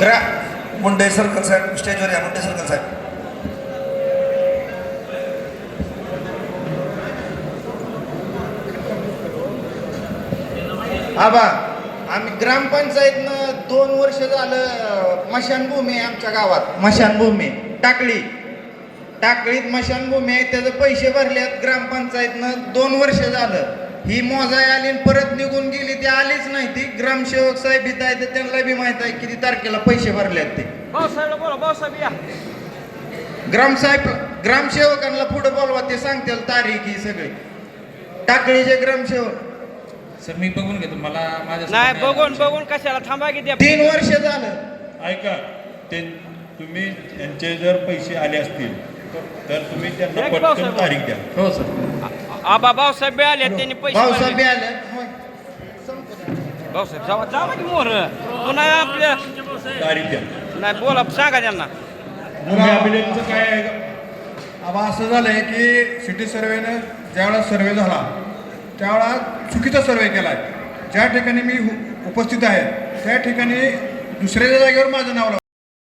ग्रा मुंडे सर्कल साहेब स्टेजवर या मुंडे सर्कल साहेब. आबा आम्ही ग्रामपंचायतनं दोन वर्ष झालं मशानभूमी आहे आमच्या गावात. मशानभूमी टाकळी. टाकळीत मशानभूमी आहे त्याचे पैसे भरलेत ग्रामपंचायतनं दोन वर्ष झालं. ही मोजाय आली आणि परत निघून गेली. आलीच नाही. ती ग्रामसेवक साहेब इथं आहे तर त्यांना बी माहीत आहे किती तारखेला पैसे भरलेत ते. भाऊसाहेबला बोला भाऊसाहेब या. ग्रामसाहेब ग्रामसेवकांना पुढे बोलवा ते सांगतील तारीख ही सगळी. टाकळीचे ग्रामसेवक. सर मी बघून घेतो. मला माझ्या नाही बघून बघून कशाला? थांबा की द्या तीन वर्ष झालं. ऐका ते तुम्ही यांचे जर पैसे आले असतील तर तुम्ही त्यांना एक पटकन पावसाळा. तारीख द्या. हो सर. आबा भाऊसाहेब आले त्यांनी पैसे भाऊसाहेब बी भरले. आले. होय. भाऊसाहेब जावा जावा की मोर? पुन्हा आपल्या नाही बोला सांगा त्यांना. अभिलेखचं काय? आबा असं झालं आहे की सिटी सर्वेनं ज्यावेळा सर्वे झाला त्यावेळा चुकीचा सर्वे केला आहे ज्या ठिकाणी मी उपस्थित आहे त्या ठिकाणी दुसऱ्या जागेवर माझं नाव लावलं.